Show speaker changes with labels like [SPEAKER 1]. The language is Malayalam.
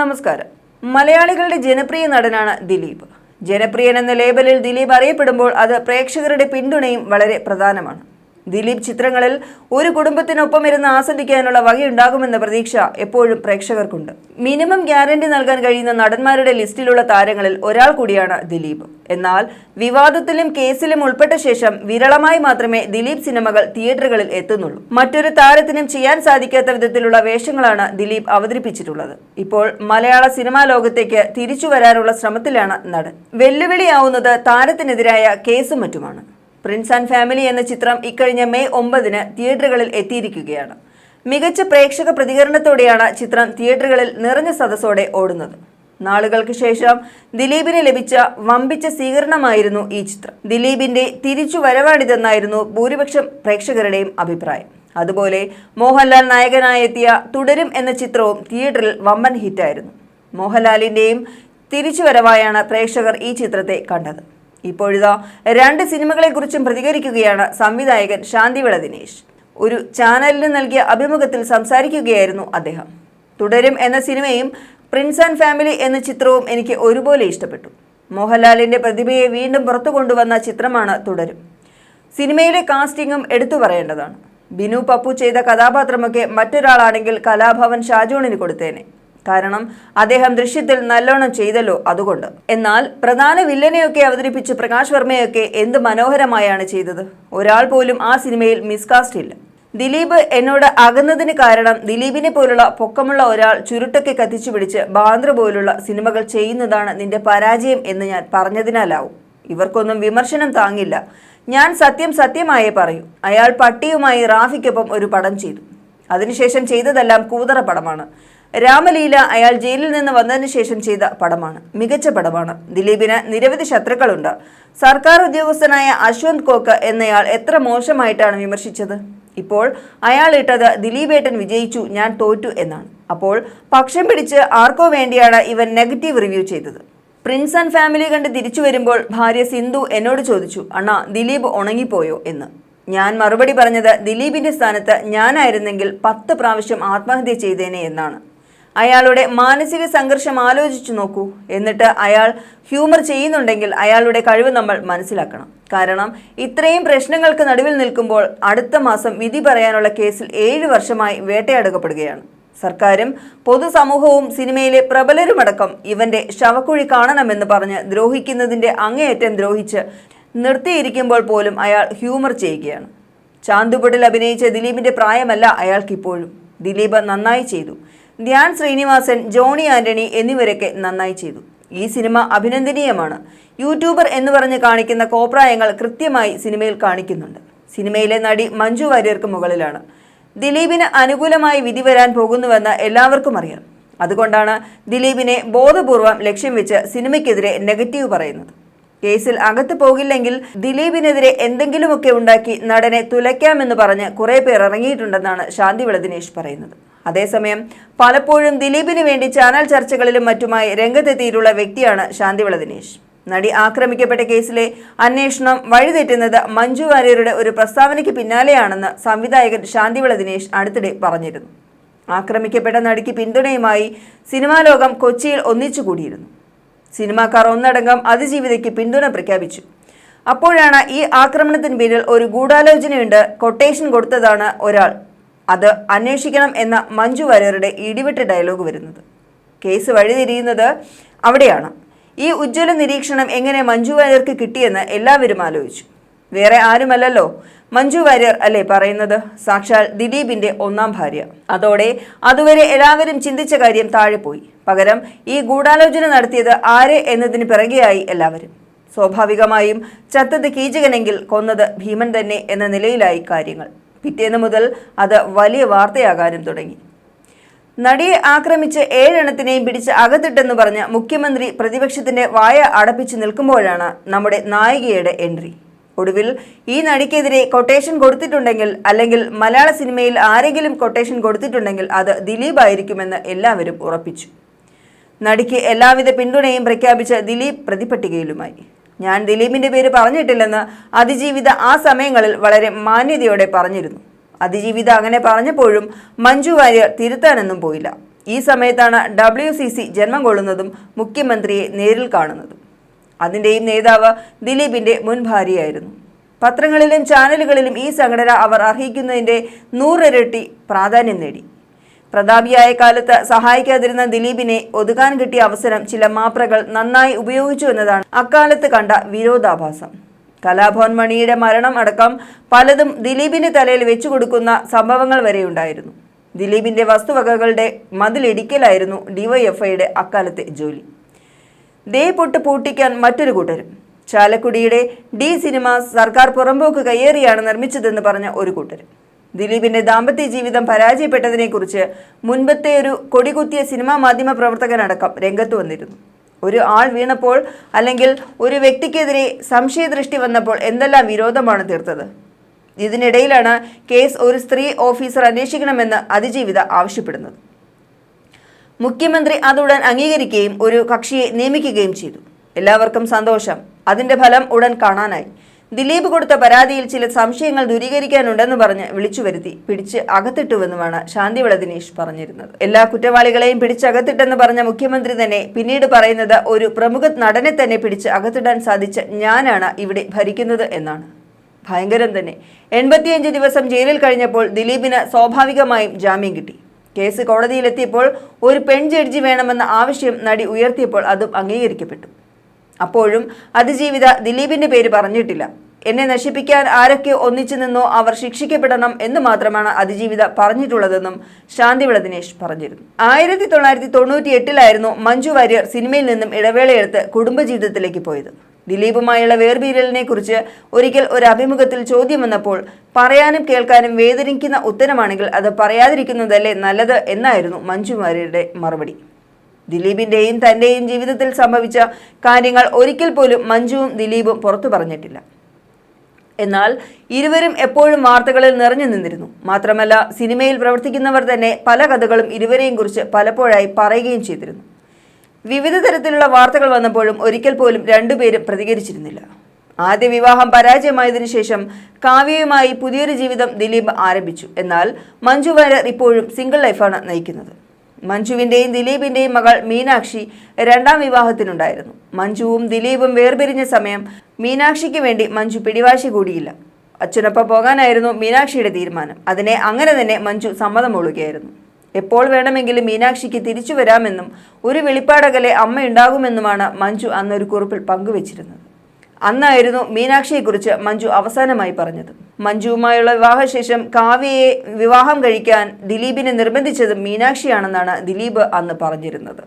[SPEAKER 1] നമസ്കാരം. മലയാളികളുടെ ജനപ്രിയ നടനാണ് ദിലീപ്. ജനപ്രിയൻ എന്ന ലേബലിൽ ദിലീപ് അറിയപ്പെടുമ്പോൾ അത് പ്രേക്ഷകരുടെ പിന്തുണയും വളരെ പ്രധാനമാണ്. ദിലീപ് ചിത്രങ്ങളിൽ ഒരു കുടുംബത്തിനൊപ്പം ഇരുന്ന് ആസ്വദിക്കാനുള്ള വകയുണ്ടാകുമെന്ന പ്രതീക്ഷ എപ്പോഴും പ്രേക്ഷകർക്കുണ്ട്. മിനിമം ഗ്യാരണ്ടി നൽകാൻ കഴിയുന്ന നടന്മാരുടെ ലിസ്റ്റിലുള്ള താരങ്ങളിൽ ഒരാൾ കൂടിയാണ് ദിലീപ്. എന്നാൽ വിവാദത്തിലും കേസിലും ഉൾപ്പെട്ട ശേഷം വിരളമായി മാത്രമേ ദിലീപ് സിനിമകൾ തിയേറ്ററുകളിൽ എത്തുന്നുള്ളൂ. മറ്റൊരു താരത്തിനും ചെയ്യാൻ സാധിക്കാത്ത വിധത്തിലുള്ള വേഷങ്ങളാണ് ദിലീപ് അവതരിപ്പിച്ചിട്ടുള്ളത്. ഇപ്പോൾ മലയാള സിനിമാ ലോകത്തേക്ക് തിരിച്ചു വരാനുള്ള ശ്രമത്തിലാണ് നടൻ. വെല്ലുവിളിയാവുന്നത് താരത്തിനെതിരായ കേസും മറ്റുമാണ്. പ്രിൻസ് ആൻഡ് ഫാമിലി എന്ന ചിത്രം ഇക്കഴിഞ്ഞ മെയ് ഒമ്പതിന് തിയേറ്ററുകളിൽ എത്തിയിരിക്കുകയാണ്. മികച്ച പ്രേക്ഷക പ്രതികരണത്തോടെയാണ് ചിത്രം തിയേറ്ററുകളിൽ നിറഞ്ഞ സദസ്സോടെ ഓടുന്നത്. നാളുകൾക്ക് ശേഷം ദിലീപിന് ലഭിച്ച വമ്പിച്ച സ്വീകരണമായിരുന്നു ഈ ചിത്രം. ദിലീപിന്റെ തിരിച്ചു വരവാണിതെന്നായിരുന്നു ഭൂരിപക്ഷം പ്രേക്ഷകരുടെയും അഭിപ്രായം. അതുപോലെ മോഹൻലാൽ നായകനായി എത്തിയ തുടരും എന്ന ചിത്രവും തിയേറ്ററിൽ വമ്പൻ ഹിറ്റായിരുന്നു. മോഹൻലാലിന്റെയും തിരിച്ചുവരവായാണ് പ്രേക്ഷകർ ഈ ചിത്രത്തെ കണ്ടത്. ഇപ്പോഴിതാ രണ്ട് സിനിമകളെക്കുറിച്ചും പ്രതികരിക്കുകയാണ് സംവിധായകൻ ശാന്തിവിള ദിനേശ്. ഒരു ചാനലിന് നൽകിയ അഭിമുഖത്തിൽ സംസാരിക്കുകയായിരുന്നു അദ്ദേഹം. തുടരും എന്ന സിനിമയും പ്രിൻസ് ആൻഡ് ഫാമിലി എന്ന ചിത്രവും എനിക്ക് ഒരുപോലെ ഇഷ്ടപ്പെട്ടു. മോഹൻലാലിന്റെ പ്രതിഭയെ വീണ്ടും പുറത്തു കൊണ്ടുവന്ന ചിത്രമാണ് തുടരും. സിനിമയിലെ കാസ്റ്റിംഗും എടുത്തു പറയേണ്ടതാണ്. ബിനു പപ്പു ചെയ്ത കഥാപാത്രമൊക്കെ മറ്റൊരാളാണെങ്കിൽ കലാഭവൻ ഷാജോണിന് കൊടുത്തേനെ. കാരണം അദ്ദേഹം ദൃശ്യത്തിൽ നല്ലോണം ചെയ്തല്ലോ അതുകൊണ്ട്. എന്നാൽ പ്രധാന വില്ലനെയൊക്കെ അവതരിപ്പിച്ച് പ്രകാശ് വർമ്മയൊക്കെ എന്ത് മനോഹരമായാണ് ചെയ്തത്? ഒരാൾ പോലും ആ സിനിമയിൽ മിസ്കാസ്റ്റ് ഇല്ല. ദിലീപ് എന്നോട് അകന്നതിന് കാരണം ദിലീപിനെ പോലുള്ള പൊക്കമുള്ള ഒരാൾ ചുരുട്ടൊക്കെ കത്തിച്ചു പിടിച്ച് ബാന്ദ്ര പോലുള്ള സിനിമകൾ ചെയ്യുന്നതാണ് നിന്റെ പരാജയം എന്ന് ഞാൻ പറഞ്ഞതിനാലാവും. ഇവർക്കൊന്നും വിമർശനം താങ്ങില്ല. ഞാൻ സത്യം സത്യമായേ പറയൂ. അയാൾ പട്ടിയുമായി റാഫിക്കൊപ്പം ഒരു പടം ചെയ്തു. അതിനുശേഷം ചെയ്തതെല്ലാം കൂതറ പടമാണ്. രാമലീല അയാൾ ജയിലിൽ നിന്ന് വന്നതിന് ശേഷം ചെയ്ത പടമാണ്. മികച്ച പടമാണ്. ദിലീപിന് നിരവധി ശത്രുക്കളുണ്ട്. സർക്കാർ ഉദ്യോഗസ്ഥനായ അശ്വന്ത് കോക്ക് എന്നയാൾ എത്ര മോശമായിട്ടാണ് വിമർശിച്ചത്? ഇപ്പോൾ അയാൾ ഇട്ടത് ദിലീപേട്ടൻ വിജയിച്ചു ഞാൻ തോറ്റു എന്നാണ്. അപ്പോൾ പക്ഷം പിടിച്ച് ആർക്കോ വേണ്ടിയാണ് ഇവൻ നെഗറ്റീവ് റിവ്യൂ ചെയ്തത്. പ്രിൻസ് ആൻഡ് ഫാമിലി കണ്ട് തിരിച്ചു വരുമ്പോൾ ഭാര്യ സിന്ധു എന്നോട് ചോദിച്ചു അണ്ണാ ദിലീപ് ഉണങ്ങിപ്പോയോ? എന്ന്. ഞാൻ മറുപടി പറഞ്ഞത് ദിലീപിന്റെ സ്ഥാനത്ത് ഞാനായിരുന്നെങ്കിൽ പത്ത് പ്രാവശ്യം ആത്മഹത്യ ചെയ്തേനെ എന്നാണ്. അയാളുടെ മാനസിക സംഘർഷം ആലോചിച്ചു നോക്കൂ. എന്നിട്ട് അയാൾ ഹ്യൂമർ ചെയ്യുന്നുണ്ടെങ്കിൽ അയാളുടെ കഴിവ് നമ്മൾ മനസ്സിലാക്കണം. കാരണം ഇത്രയും പ്രശ്നങ്ങൾക്ക് നടുവിൽ നിൽക്കുമ്പോൾ അടുത്ത മാസം വിധി പറയാനുള്ള കേസിൽ ഏഴ് വർഷമായി വേട്ടയാടുകപ്പെടുകയാണ്. സർക്കാരും പൊതുസമൂഹവും സിനിമയിലെ പ്രബലരുമടക്കം ഇവന്റെ ശവക്കുഴി കാണണമെന്ന് പറഞ്ഞ് ദ്രോഹിക്കുന്നതിന്റെ അങ്ങേയറ്റം ദ്രോഹിച്ച് നിർത്തിയിരിക്കുമ്പോൾ പോലും അയാൾ ഹ്യൂമർ ചെയ്യുകയാണ്. ചാന്തുപൊട്ടിൽ അഭിനയിച്ച ദിലീപിന്റെ പ്രായമല്ല അയാൾക്കിപ്പോഴും. ദിലീപ് നന്നായി ചെയ്തു. ധ്യാൻ ശ്രീനിവാസൻ ജോണി ആന്റണി എന്നിവരൊക്കെ നന്നായി ചെയ്തു. ഈ സിനിമ അഭിനന്ദനീയമാണ്. യൂട്യൂബർ എന്ന് പറഞ്ഞ് കാണിക്കുന്ന കോപ്രായങ്ങൾ കൃത്യമായി സിനിമയിൽ കാണിക്കുന്നുണ്ട്. സിനിമയിലെ നടി മഞ്ജു വാര്യർക്ക് മുകളിലാണ്. ദിലീപിന് അനുകൂലമായി വിധി വരാൻ പോകുന്നുവെന്ന് എല്ലാവർക്കും അറിയാം. അതുകൊണ്ടാണ് ദിലീപിനെ ബോധപൂർവം ലക്ഷ്യം വെച്ച് സിനിമയ്ക്കെതിരെ നെഗറ്റീവ് പറയുന്നത്. കേസിൽ അകത്ത് പോകില്ലെങ്കിൽ ദിലീപിനെതിരെ എന്തെങ്കിലുമൊക്കെ ഉണ്ടാക്കി നടനെ തുലയ്ക്കാമെന്ന് പറഞ്ഞ് കുറേ പേർ ഇറങ്ങിയിട്ടുണ്ടെന്നാണ് ശാന്തിവിള ദിനേശ് പറയുന്നത്. അതേസമയം പലപ്പോഴും ദിലീപിന് വേണ്ടി ചാനൽ ചർച്ചകളിലും മറ്റുമായി രംഗത്തെത്തിയിട്ടുള്ള വ്യക്തിയാണ് ശാന്തിവിള ദിനേശ്. നടി ആക്രമിക്കപ്പെട്ട കേസിലെ അന്വേഷണം വഴിതെറ്റുന്നത് മഞ്ജു വാര്യരുടെ ഒരു പ്രസ്താവനയ്ക്ക് പിന്നാലെയാണെന്ന് സംവിധായകൻ ശാന്തിവിള ദിനേശ് അടുത്തിടെ പറഞ്ഞിരുന്നു. ആക്രമിക്കപ്പെട്ട നടിക്ക് പിന്തുണയുമായി സിനിമാ ലോകം കൊച്ചിയിൽ ഒന്നിച്ചുകൂടിയിരുന്നു സിനിമാക്കാർ ഒന്നടങ്കം അതിജീവിതയ്ക്ക് പിന്തുണ പ്രഖ്യാപിച്ചു. അപ്പോഴാണ് ഈ ആക്രമണത്തിന് പിന്നിൽ ഒരു ഗൂഢാലോചനയുണ്ട് കൊട്ടേഷൻ കൊടുത്തതാണ് ഒരാൾ. അത് അന്വേഷിക്കണം എന്ന മഞ്ജു വാര്യരുടെ ഇടിവെട്ട് ഡയലോഗ് വരുന്നത്. കേസ് വഴിതിരിയുന്നത് അവിടെയാണ്. ഈ ഉജ്ജ്വല നിരീക്ഷണം എങ്ങനെ മഞ്ജു വാര്യർക്ക് കിട്ടിയെന്ന് എല്ലാവരും ആലോചിച്ചു. വേറെ ആരുമല്ലല്ലോ? മഞ്ജു വാര്യർ അല്ലേ പറയുന്നത്? സാക്ഷാൽ ദിലീപിന്റെ ഒന്നാം ഭാര്യ. അതോടെ അതുവരെ എല്ലാവരും ചിന്തിച്ച കാര്യം താഴെ പോയി പകരം ഈ ഗൂഢാലോചന നടത്തിയത് ആരെ എന്നതിന് പിറകെയായി എല്ലാവരും. സ്വാഭാവികമായും ചത്തത് കീചകനെങ്കിൽ കൊന്നത് ഭീമൻ തന്നെ എന്ന നിലയിലായി കാര്യങ്ങൾ. പിറ്റേന്ന് മുതൽ അത് വലിയ വാർത്തയാകാനും തുടങ്ങി. നടിയെ ആക്രമിച്ച് ഏഴെണ്ണത്തിനെയും പിടിച്ച് അകത്തിട്ടെന്ന് പറഞ്ഞ് മുഖ്യമന്ത്രി പ്രതിപക്ഷത്തിന്റെ വായ അടപ്പിച്ച് നിൽക്കുമ്പോഴാണ് നമ്മുടെ നായികയുടെ എൻട്രി. ഒടുവിൽ ഈ നടിക്കെതിരെ കൊട്ടേഷൻ കൊടുത്തിട്ടുണ്ടെങ്കിൽ അല്ലെങ്കിൽ മലയാള സിനിമയിൽ ആരെങ്കിലും കൊട്ടേഷൻ കൊടുത്തിട്ടുണ്ടെങ്കിൽ അത് ദിലീപ് ആയിരിക്കുമെന്ന് എല്ലാവരും ഉറപ്പിച്ചു. നടിക്ക് എല്ലാവിധ പിന്തുണയും പ്രഖ്യാപിച്ച ദിലീപ് പ്രതിപട്ടികയിലുമായി. ഞാൻ ദിലീപിന്റെ പേര് പറഞ്ഞിട്ടില്ലെന്ന് അതിജീവിത ആ സമയങ്ങളിൽ വളരെ മാന്യതയോടെ പറഞ്ഞിരുന്നു. അതിജീവിത അങ്ങനെ പറഞ്ഞപ്പോഴും മഞ്ജു വാര്യർ തിരുത്താനൊന്നും പോയില്ല. ഈ സമയത്താണ് ഡബ്ല്യു സി സി ജന്മം കൊള്ളുന്നതും മുഖ്യമന്ത്രിയെ നേരിൽ കാണുന്നതും. അതിന്റെയും നേതാവ് ദിലീപിന്റെ മുൻ ഭാര്യയായിരുന്നു. പത്രങ്ങളിലും ചാനലുകളിലും ഈ സംഘടന അവർ അർഹിക്കുന്നതിന്റെ നൂറിരട്ടി പ്രാധാന്യം നേടി. പ്രതാപിയായ കാലത്ത് സഹായിക്കാതിരുന്ന ദിലീപിനെ ഒതുക്കാൻ കിട്ടിയ അവസരം ചില മാപ്രകൾ നന്നായി ഉപയോഗിച്ചു എന്നതാണ് അക്കാലത്ത് കണ്ട വിരോധാഭാസം. കലാഭവൻ മണിയുടെ മരണം അടക്കം പലതും ദിലീപിന്റെ തലയിൽ വെച്ചു കൊടുക്കുന്ന സംഭവങ്ങൾ വരെയുണ്ടായിരുന്നു. ദിലീപിന്റെ വസ്തുവകകളുടെ മതിലിടിക്കലായിരുന്നു ഡിവൈഎഫ്ഐയുടെ അക്കാലത്തെ ജോലി. ദേ പൊട്ട് പൂട്ടിക്കാൻ മറ്റൊരു കൂട്ടരും. ചാലക്കുടിയുടെ ഡി സിനിമ സർക്കാർ പുറമ്പോക്ക് കയ്യേറിയാണ് നിർമ്മിച്ചതെന്ന് പറഞ്ഞ ഒരു കൂട്ടരും. ദിലീപിന്റെ ദാമ്പത്യ ജീവിതം പരാജയപ്പെട്ടതിനെക്കുറിച്ച് മുൻപത്തെ ഒരു കൊടികുത്തിയ സിനിമാ മാധ്യമ പ്രവർത്തകനടക്കം രംഗത്ത് വന്നിരുന്നു. ഒരു ആൾ വീണപ്പോൾ അല്ലെങ്കിൽ ഒരു വ്യക്തിക്കെതിരെ സംശയദൃഷ്ടി വന്നപ്പോൾ എന്തെല്ലാം വിരോധമാണ് തീർത്തത്? ഇതിനിടയിലാണ് കേസ് ഒരു സ്ത്രീ ഓഫീസർ അന്വേഷിക്കണമെന്ന് അതിജീവിത ആവശ്യപ്പെടുന്നത്. മുഖ്യമന്ത്രി അതുടൻ അംഗീകരിക്കുകയും ഒരു കക്ഷിയെ നിയമിക്കുകയും ചെയ്തു. എല്ലാവർക്കും സന്തോഷം. അതിന്റെ ഫലം ഉടൻ കാണാനായി. ദിലീപ് കൊടുത്ത പരാതിയിൽ ചില സംശയങ്ങൾ ദൂരീകരിക്കാനുണ്ടെന്ന് പറഞ്ഞ് വിളിച്ചു വരുത്തി പിടിച്ച് അകത്തിട്ടുവെന്നുമാണ് ശാന്തിവിള ദിനേശ് പറഞ്ഞിരുന്നത്. എല്ലാ കുറ്റവാളികളെയും പിടിച്ചകത്തിട്ടെന്ന് പറഞ്ഞ മുഖ്യമന്ത്രി തന്നെ പിന്നീട് പറയുന്നത് ഒരു പ്രമുഖ നടനെ തന്നെ പിടിച്ച് അകത്തിടാൻ സാധിച്ച ഞാനാണ് ഇവിടെ ഭരിക്കുന്നത് എന്നാണ്. ഭയങ്കരം തന്നെ. എൺപത്തിയഞ്ച് ദിവസം ജയിലിൽ കഴിഞ്ഞപ്പോൾ ദിലീപിന് സ്വാഭാവികമായും ജാമ്യം കിട്ടി. കേസ് കോടതിയിലെത്തിയപ്പോൾ ഒരു പെൺ ജഡ്ജി വേണമെന്ന ആവശ്യം നടി ഉയർത്തിയപ്പോൾ അതും അംഗീകരിക്കപ്പെട്ടു. അപ്പോഴും അതിജീവിത ദിലീപിന്റെ പേര് പറഞ്ഞിട്ടില്ല. എന്നെ നശിപ്പിക്കാൻ ആരൊക്കെ ഒന്നിച്ചു നിന്നോ അവർ ശിക്ഷിക്കപ്പെടണം എന്ന് മാത്രമാണ് അതിജീവിത പറഞ്ഞിട്ടുള്ളതെന്നും ശാന്തിവിള ദിനേശ് പറഞ്ഞിരുന്നു. ആയിരത്തി തൊള്ളായിരത്തി തൊണ്ണൂറ്റി എട്ടിലായിരുന്നു മഞ്ജു വാര്യർ സിനിമയിൽ നിന്നും ഇടവേളയെടുത്ത് കുടുംബജീവിതത്തിലേക്ക് പോയത്. ദിലീപുമായുള്ള വേർപീരലിനെ കുറിച്ച് ഒരിക്കൽ ഒരു അഭിമുഖത്തിൽ ചോദ്യം വന്നപ്പോൾ പറയാനും കേൾക്കാനും വേദനിക്കുന്ന ഉത്തരമാണെങ്കിൽ അത് പറയാതിരിക്കുന്നതല്ലേ നല്ലത് എന്നായിരുന്നു മഞ്ജു വാര്യരുടെ മറുപടി. ദിലീപിന്റെയും തന്റെയും ജീവിതത്തിൽ സംഭവിച്ച കാര്യങ്ങൾ ഒരിക്കൽ പോലും മഞ്ജുവും ദിലീപും പുറത്തു പറഞ്ഞിട്ടില്ല. എന്നാൽ ഇരുവരും എപ്പോഴും വാർത്തകളിൽ നിറഞ്ഞു നിന്നിരുന്നു. മാത്രമല്ല സിനിമയിൽ പ്രവർത്തിക്കുന്നവർ തന്നെ പല കഥകളും ഇരുവരെയും കുറിച്ച് പലപ്പോഴായി പറയുകയും ചെയ്തിരുന്നു. വിവിധ തരത്തിലുള്ള വാർത്തകൾ വന്നപ്പോഴും ഒരിക്കൽ പോലും രണ്ടുപേരും പ്രതികരിച്ചിരുന്നില്ല. ആദ്യ വിവാഹം പരാജയമായതിനു ശേഷം കാവ്യയുമായി പുതിയൊരു ജീവിതം ദിലീപ് ആരംഭിച്ചു. എന്നാൽ മഞ്ജു വാര്യർ ഇപ്പോഴും സിംഗിൾ ലൈഫാണ് നയിക്കുന്നത്. മഞ്ജുവിന്റെയും ദിലീപിന്റെയും മകൾ മീനാക്ഷി രണ്ടാം വിവാഹത്തിനുണ്ടായിരുന്നു. മഞ്ജുവും ദിലീപും വേർപിരിഞ്ഞ സമയം മീനാക്ഷിക്ക് വേണ്ടി മഞ്ജു പിടിവാശി കൂടിയില്ല. അച്ഛനൊപ്പം പോകാനായിരുന്നു മീനാക്ഷിയുടെ തീരുമാനം. അതിനെ അങ്ങനെ തന്നെ മഞ്ജു സമ്മതമൊള്ളുകയായിരുന്നു എപ്പോൾ വേണമെങ്കിലും മീനാക്ഷിക്ക് തിരിച്ചു വരാമെന്നും ഒരു വെളിപ്പാടകലെ അമ്മയുണ്ടാകുമെന്നുമാണ് മഞ്ജു അന്നൊരു കുറിപ്പിൽ പങ്കുവച്ചിരുന്നത്. അന്നായിരുന്നു മീനാക്ഷിയെക്കുറിച്ച് മഞ്ജു അവസാനമായി പറഞ്ഞത്. മഞ്ജുവുമായുള്ള വിവാഹശേഷം കാവ്യയെ വിവാഹം കഴിക്കാൻ ദിലീപിനെ നിർബന്ധിച്ചത് മീനാക്ഷിയാണെന്നാണ് ദിലീപ് അന്ന് പറഞ്ഞിരുന്നത്.